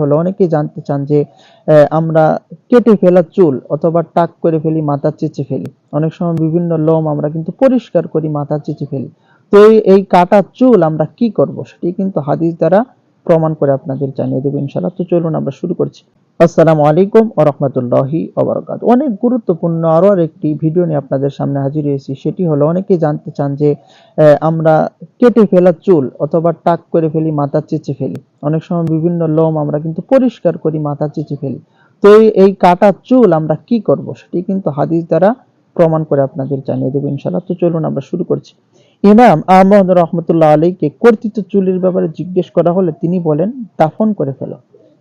হলো। অনেকেই জানতে চান যে আমরা কেটে ফেলা চুল অথবা টাক করে ফেলি, মাথা চেঁচে ফেলি। অনেক সময় বিভিন্ন লোম আমরা কিন্তু পরিষ্কার করি, মাথা চেঁচে ফেলি। তো এই এই কাটা চুল আমরা কি করব? সেটি কিন্তু হাদিস দ্বারা প্রমাণ করে আপনাদের জানিয়ে দেবো ইনশাআল্লাহ। তো চলুন আমরা শুরু করছি। আসসালামু আলাইকুম ও রহমতুল্লাহি ওবরাকাত অনেক গুরুত্বপূর্ণ আরও আর একটি ভিডিও নিয়ে আপনাদের সামনে হাজির হয়েছি। সেটি হলো অনেকেই জানতে চান যে আমরা কেটে ফেলা চুল অথবা টাক করে ফেলি, মাথা চেঁচে ফেলি। অনেক সময় বিভিন্ন লোম আমরা কিন্তু পরিষ্কার করি, মাথা চেঁচে ফেলি। তো এই- এই কাটা চুল আমরা কি করব? সেটি কিন্তু হাদিস দ্বারা প্রমাণ করে আপনাদের জানিয়ে দেবো ইনশাআল্লাহ। তো চলুন আমরা শুরু করছি। ইমাম আহমদ রহমতুল্লাহ আলীকে কর্তৃত্ব চুলের ব্যাপারে জিজ্ঞেস করা হলে তিনি বলেন, দাফন করে ফেলো।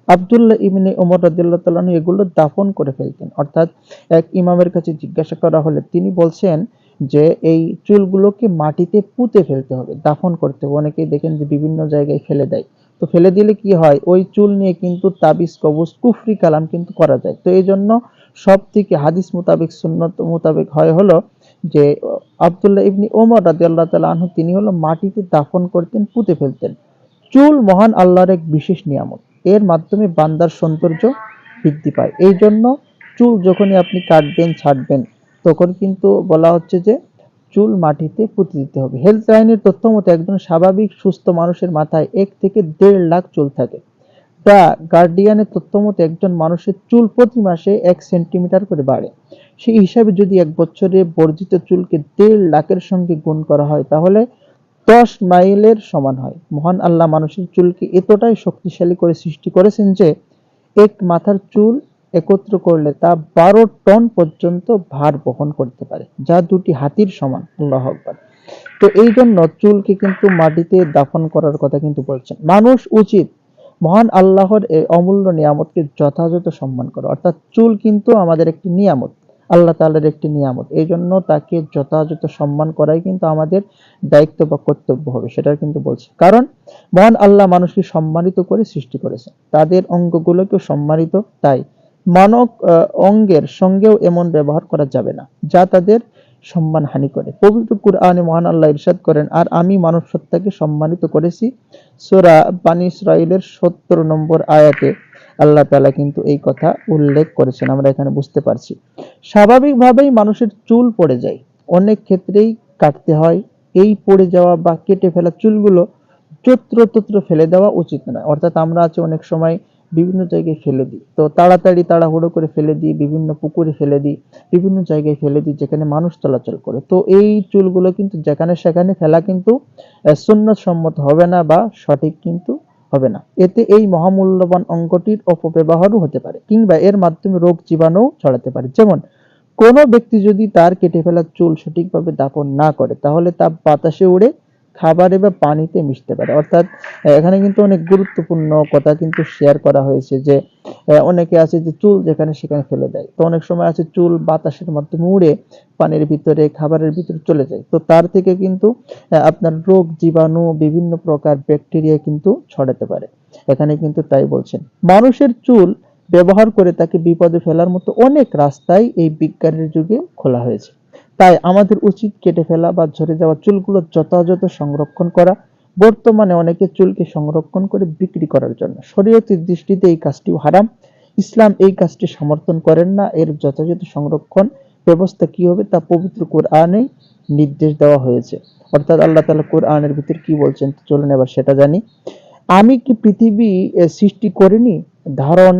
আব্দুল্লাহ ইবনে ওমর রাদিয়াল্লাহু তাআলা আনহু এগুলো দাফন করে ফেলতেন। অর্থাৎ এক ইমামের কাছে জিজ্ঞাসা করা হলে তিনি বলছেন যে, এই চুলগুলোকে মাটিতে পুঁতে ফেলতে হবে, দাফন করতে হবে। অনেকেই দেখেন যে বিভিন্ন জায়গায় ফেলে দেয়। তো ফেলে দিলে কি হয়? ওই চুল নিয়ে কিন্তু তাবিজ, কবজ, কুফরি কালাম কিন্তু করা যায়। তো এই জন্য সব থেকে হাদিস মোতাবেক, সুন্নত মোতাবেক হয় হলো যে, আবদুল্লাহ ইবনি ওমর রাদিয়াল্লাহু তাআলা আনহু তিনি হলো মাটিতে দাফন করতেন, পুঁতে ফেলতেন। চুল মহান আল্লাহর এক বিশেষ নিয়ামত। এর মাধ্যমে বান্দার সৌন্দর্য বৃদ্ধি পায়। এই জন্য চুল যখনই আপনি কাটবেন ছাড়বেন তখন কিন্তু বলা হচ্ছে যে চুল মাটিতে পুঁতে দিতে হবে। হেলথ লাইনের তথ্য মতে একজন স্বাভাবিক সুস্থ মানুষের মাথায় এক থেকে দেড় লাখ চুল থাকে। দ্য গার্ডিয়ানের তথ্য মতে একজন মানুষের চুল প্রতি মাসে এক সেন্টিমিটার করে বাড়ে। সেই হিসাবে যদি এক বছরে বর্জিত চুলকে দেড় লাখের সঙ্গে গুণ করা হয়, তাহলে দশ মাইলের সমান হয়। মহান আল্লাহ মানুষের চুলকে এতটাই শক্তিশালী করে সৃষ্টি করেছেন যে, এক মাথার চুল একত্র করলে তা বারো টন পর্যন্ত ভার বহন করতে পারে, যা দুটি হাতির সমান। আল্লাহ আকবার। তো এই জন্য চুলকে কিন্তু মাটিতে দাফন করার কথা কিন্তু বলছেন। মানুষ উচিত মহান আল্লাহর এই অমূল্য নিয়ামতকে যথাযথ সম্মান করা। অর্থাৎ চুল কিন্তু আমাদের একটি নিয়ামত। আল্লাহ তাআলার একটি নিয়ামত। এই জন্য তাকে যথাযথ সম্মান করাই কিন্তু আমাদের দায়িত্ব বা কর্তব্য হবে সেটা কিন্তু বলছে। কারণ মহান আল্লাহ মানুষকে সম্মানিত করে সৃষ্টি করেছে তাদের অঙ্গগুলোকে সম্মানিত, তাই মানব অঙ্গের সঙ্গেও এমন ব্যবহার করা যাবে না, যা তাদের সম্মান হানি করে। পবিত্র কুরআনে মহান আল্লাহ ইরশাদ করেন, আর আমি মানব সত্তাকে সম্মানিত করেছি। সোরা বানী ইসরাইলের সত্তর নম্বর আয়াতে আল্লাহ তালা কিন্তু এই কথা উল্লেখ করেছেন, আমরা এখানে বুঝতে পারছি। স্বাভাবিকভাবেই মানুষের চুল পড়ে যায়। অনেক ক্ষেত্রেই কাটতে হয়, এই পড়ে যাওয়া বা কেটে ফেলা চুলগুলো যত্র তত্র ফেলে দেওয়া উচিত নয়। অর্থাৎ আমরা আছে অনেক সময় বিভিন্ন জায়গায় ফেলে দিই। তো তাড়াতাড়ি তাড়াহুড়ো করে ফেলে দিই, বিভিন্ন পুকুরে ফেলে দিই, বিভিন্ন জায়গায় ফেলে দিই যেখানে মানুষ চলাচল করে। তো এই চুলগুলো কিন্তু যেখানে সেখানে ফেলা কিন্তু সুন্নত সম্মত হবে না বা সঠিক কিন্তু হবে না। এতে এই মহামূল্যবান অঙ্গটির অপব্যবহারও হতে পারে কিংবা এর মাধ্যমে রোগ জীবাণু ছড়াতে পারে। যেমন, কোনো ব্যক্তি যদি তার কেটে ফেলা চুল সঠিকভাবে দাপন না করে, তাহলে তা বাতাসে উড়ে খাবারে বা পানিতে মিশতে পারে। অর্থাৎ এখানে কিন্তু অনেক গুরুত্বপূর্ণ কথা কিন্তু শেয়ার করা হয়েছে যে অনেকে আছে যে চুল যেখানে সেখানে ফেলে দেয়। তো অনেক সময় আছে চুল বাতাসের মাধ্যমে উড়ে পানির ভিতরে, খাবারের ভিতরে চলে যায়। তো তার থেকে কিন্তু আপনার রোগ, জীবাণু, বিভিন্ন প্রকার ব্যাকটেরিয়া কিন্তু ছড়াতে পারে। এখানে কিন্তু তাই বলছেন। মানুষের চুল ব্যবহার করে তাকে বিপদে ফেলার মতো অনেক রাস্তাই এই বিজ্ঞানের যুগে খোলা হয়েছে। তাই আমাদের উচিত কেটে ফেলা বা ঝরে যাওয়া চুলগুলো যথাযথ সংরক্ষণ করা। বর্তমানে অনেকে চুলকে সংরক্ষণ করে বিক্রি করার জন্য। শরীয়তের দৃষ্টিতে এই কাজটিও হারাম। ইসলাম এই কাজটি সমর্থন করেন না। এর যথাযথ সংরক্ষণ ব্যবস্থা কি হবে তা পবিত্র কোরআনে নির্দেশ দেওয়া হয়েছে। অর্থাৎ আল্লাহ তাআলা কোরআনের ভিতর কি বলছেন চলুন এবার সেটা জানি। আমি কি পৃথিবী সৃষ্টি করিনি? ধারণ